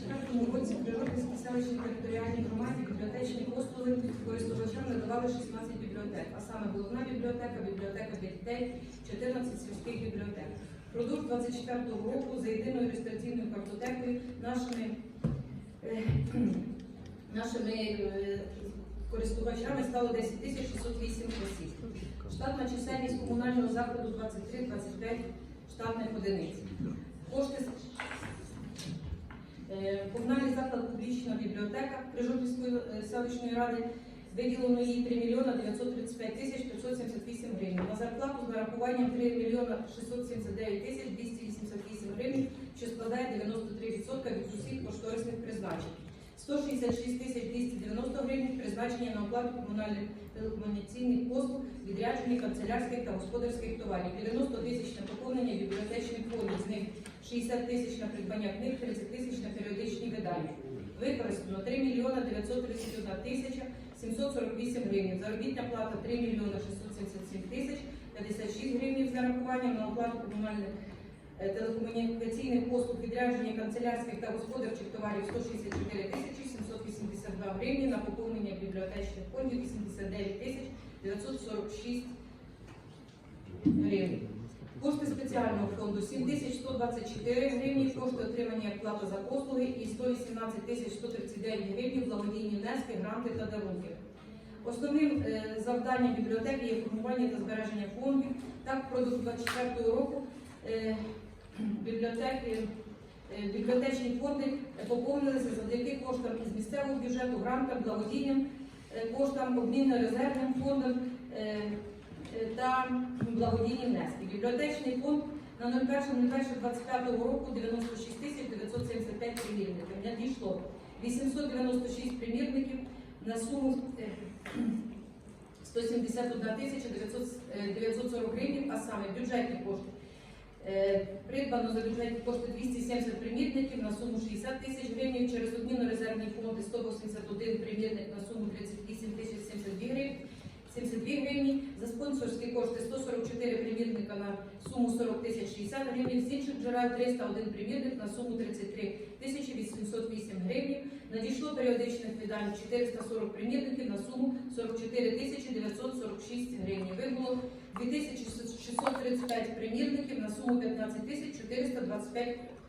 2024 році при Жовтівській селищній територіальній громаді бібліотечні послуги користувачам надавали 16 бібліотек, а саме головна бібліотека, бібліотека для дітей, 14 сільських бібліотек. Впродовж 24 року за єдиною реєстраційною картотекою нашими, е, нашими е, користувачами стало 10 тисяч 608 осіб. Штатна чисельність комунального закладу 23-25 штатних одиниць. Кошти Комунальний заклад публічна бібліотека Прижопільської е, селищної ради виділено їй 3 мільйона 935 тисяч 578 гривень. На зарплату з нарахуванням 3 мільйона 679 тисяч 288 гривень, що складає 93% від усіх кошторисних призначень. 166 тисяч 290 гривень призначення на оплату комунальних телекомунікаційних послуг, відрядження канцелярських та господарських товарів, 90 тисяч на поповнення бібліотечних фондів, з них 60 тисяч на придбання книг, 30 тисяч видання. Використано 3 мільйона 931 тисяча 748 гривень. Заробітна плата 3 мільйона 677 тисяч 56 гривень з нарахуванням на оплату комунальних е, телекомунікаційних послуг, відрядження канцелярських та господарчих товарів 164 тисячі 782 гривні, на поповнення бібліотечних фондів 89 тисяч 946 гривень. Кошти спеціального фонду 7124 гривні, кошти отримання як плата за послуги і 118 тисяч 139 гривень благодійні внески, гранти та дарунки. Основним е, завданням бібліотеки є формування та збереження фондів. Так, впродовж 24 року е, бібліотеки, е, бібліотечні фонди поповнилися завдяки коштам із місцевого бюджету, грантам, благодійним коштам, обмінно-резервним фондам е, е, та благодійні внески. Бібліотечний фонд на 01.01.25 року 96 тисяч 975 примірників. Надійшло 896 примірників на суму е, 171 тисяча 900, е, 940 гривень, а саме бюджетні кошти. Е, Придбано за бюджетні кошти 270 примірників на суму 60 тисяч гривень, через обмінно-резервні фонди 181 примірник на суму 38 тисяч 72 гривень. 72 гривні, за спонсорські кошти 144 примірника на суму 40 тисяч 60 гривень, з інших джерел 301 примірник на суму 33 тисячі 808 гривень. Надійшло періодичних видань 440 примірників на суму 44 тисячі 946 гривень. Вибуло 2635 примірників на суму 15 тисяч 425 гривень.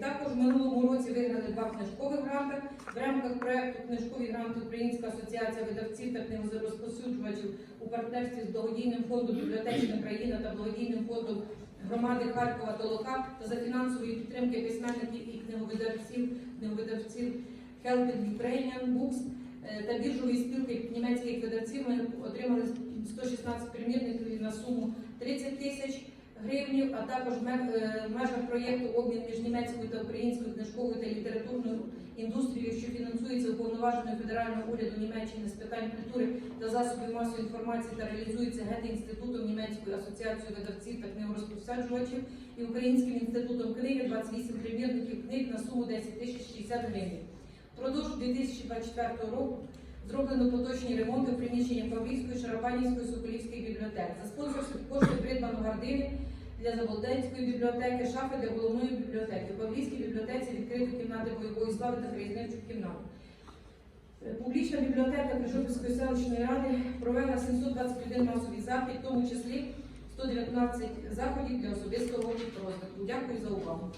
Також в минулому році виграли два книжкових гранти. В рамках проекту Книжкові гранти Українська асоціація видавців та книгозарозпосюджувачів у партнерстві з благодійним фондом Бібліотечна країна та благодійним фондом громади Харкова Толока та за фінансової підтримки письменників і книговидавців, книговидавців Helping Ukrainian Books е, та біржової спілки німецьких видавців. Ми отримали 116 примірників на суму 30 тисяч гривень, а також е, в межах проєкту обмін між німецькою та українською книжковою та літературною індустрією, що фінансується уповноваженою федерального уряду Німеччини з питань культури та засобів масової інформації та реалізується Гете-інститутом німецької асоціацією видавців та книгорозповсюджувачів і Українським інститутом книги 28 примірників книг на суму 10 тисяч 60 гривень. Впродовж 2024 року зроблено поточні ремонти в приміщеннях Павлівської, Шарапанівської, Соколівської бібліотек. За спонсорські кошти придбано гардини для Заболденської бібліотеки, шафи для головної бібліотеки. В Павлівській бібліотеці відкрито кімнати бойової слави та краєзнавчу кімнату. Публічна бібліотека Крижопільської селищної ради провела 721 масовий захід, в тому числі 119 заходів для особистого розвитку. Дякую за увагу.